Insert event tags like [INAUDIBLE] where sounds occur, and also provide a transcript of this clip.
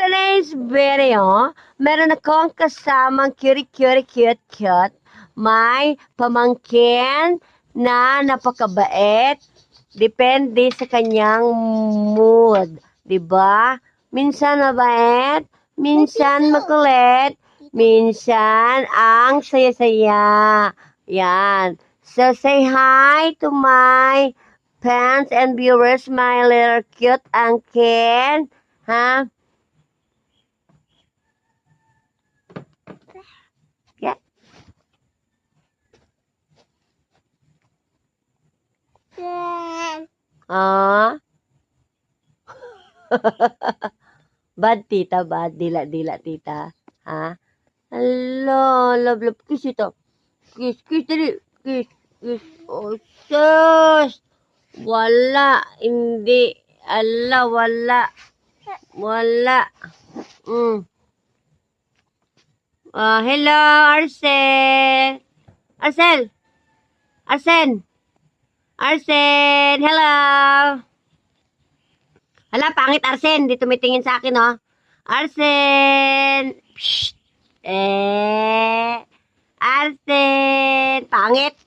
today's video, meron akong kasamang cutie, cutie, cute, cute. May pamangkin na napakabait. Depende sa kanyang mood. ba? Minsan mabait, minsan makulit, minsan ang saya-saya. Yan. So say hi to my fans and viewers, my little cute uncle. Ha? Ah. [LAUGHS] bad tita, bad. Dila, dila tita. Ha? Hello, love, love. Kiss ito. Kiss, kiss, dali. Kiss, kiss. Oh, sus. Wala. Hindi. Ala, wala. Wala. Mm. Ah, hello, Arsen. Arcel. Arsen. Arsen, hello. Hala, pangit Arsen. Di tumitingin sa akin, oh. Arsen. Psst. Eh. Arsen. Pangit.